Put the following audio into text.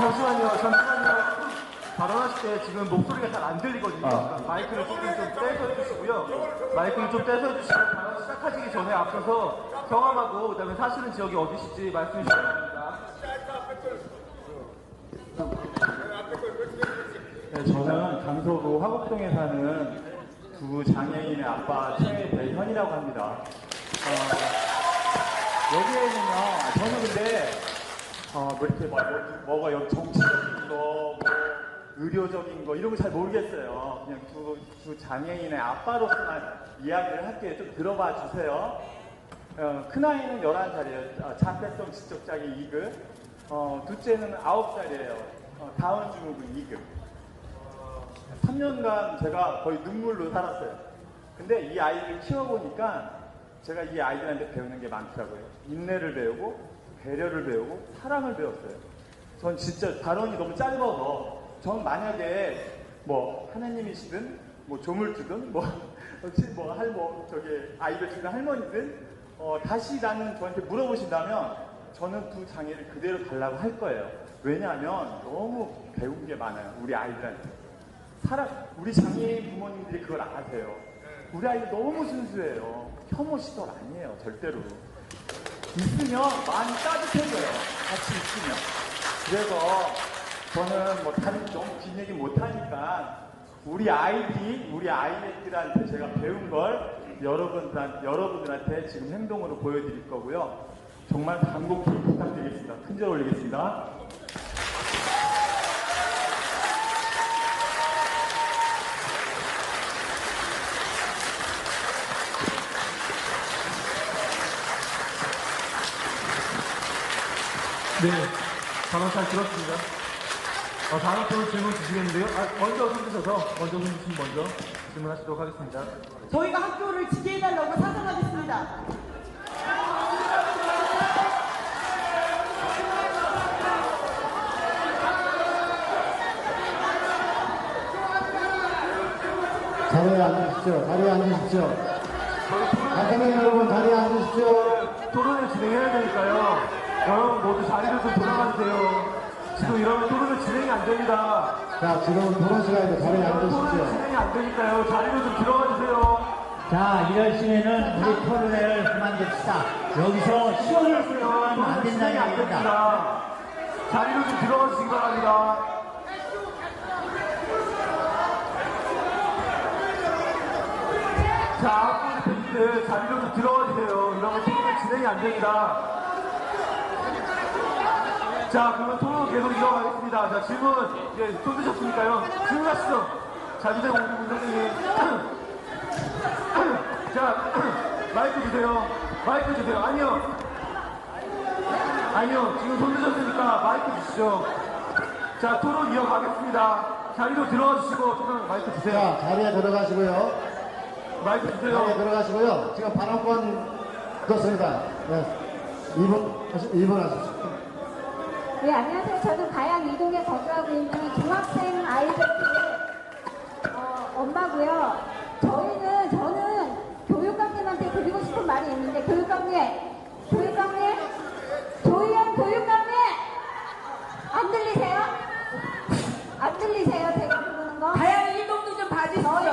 잠시만요, 잠시만요. 발언하실 때 지금 목소리가 잘 안 들리거든요. 아. 그러니까 마이크를 조금 좀 떼서 해주시고요. 마이크를 좀 떼서 해주시고 발언 시작하시기 전에 앞서서 경험하고 그다음에 사시는 지역이 어디실지 말씀해 주시기 바랍니다. 네, 저는 강서구 화곡동에 사는 두 장애인의 아빠 최대현이라고 합니다. 어, 여기에는요, 저는 근데 어, 뭐 이렇게 뭐, 뭐, 가 여기 정치적인 거, 뭐 의료적인 거 이런 거 잘 모르겠어요. 그냥 두, 두 장애인의 아빠로서만 이야기를 할게요. 좀 들어봐 주세요. 어, 큰아이는 11살이에요. 어, 자폐성 지적장애 2급. 어, 둘째는 9살이에요. 어, 다운 증후군 2급. 3년간 제가 거의 눈물로 살았어요. 근데 이 아이를 키워보니까 제가 이 아이들한테 배우는 게 많더라고요. 인내를 배우고, 배려를 배우고, 사랑을 배웠어요. 전 진짜 발언이 너무 짧아서, 전 만약에 뭐 하나님이시든, 뭐 조물주든, 뭐, 혹시 뭐, 할, 뭐, 저기, 주는 할머니든, 어, 다시 나는 저한테 물어보신다면, 저는 두 장애를 그대로 달라고 할 거예요. 왜냐하면 너무 배운 게 많아요. 우리 아이들한테. 사람, 우리 장애인 부모님들이 그걸 아세요. 우리 아이들 너무 순수해요. 혐오 시설 아니에요, 절대로. 있으면 마음이 따뜻해져요. 같이 있으면. 그래서 저는 뭐 다른 너무 긴 얘기 못하니까 우리 아이들이, 우리 아이들한테 제가 배운 걸 여러분들, 여러분들한테 지금 행동으로 보여드릴 거고요. 정말 간곡히 부탁드리겠습니다. 큰절 올리겠습니다. 네, 발언 잘 들었습니다. 어, 다음 분 질문 주시겠는데요? 아, 먼저 손드셔서 먼저 손드시면 먼저 질문하시도록 하겠습니다. 저희가 학교를 지지해달라고 사정하겠습니다. 자리에 앉으십시오. 자리에 앉으십시오. 박현민 여러분 자리에 앉으십시오. 토론을 진행해야 되니까요. 여러분 모두 자리로 좀 돌아가주세요. 지금 이러면 토론은 진행이 안 됩니다. 자, 지금은 토론 시간인데 자리에 토론은 앉으십시오. 진행이 안 되니까요. 자리로 좀 들어가 주세요. 자, 이럴 시에는 우리 토론회를 그만둡시다. 여기서 시원을 풀어가면 안 된다는 진행이 안 얘기입니다. 됩니다. 자리로 좀 들어가 주시기 바랍니다. 자, 대표님들 자리로 좀 들어가 주세요. 이러면 토론은 진행이 안 됩니다. 자, 그러면 토론 계속 이어가겠습니다. 자, 질문, 이제 쏟으셨으니까요. 질문하시죠. 자주대 공부 선생님. 자, 마이크 주세요. 마이크 주세요. 아니요. 아니요. 지금 손 드셨으니까 마이크 주시죠. 자, 토론 이어가겠습니다. 자리로 들어가 주시고, 토론 마이크 주세요. 자, 자리에 들어가시고요. 마이크 자리에 주세요. 들어가시고요. 지금 발언권 떴습니다. 네. 2분, 2분 하십시오. 네, 안녕하세요. 저는 가양 이동에 거주하고 있는 중학생 아이들의 어, 엄마고요. 저희는 저는 교육감님한테 드리고 싶은 말이 있는데 교육감님, 교육감님, 조희연 교육감님 안 들리세요? 안 들리세요? 제가 부르는 거? 가양 이동도 좀 봐주세요.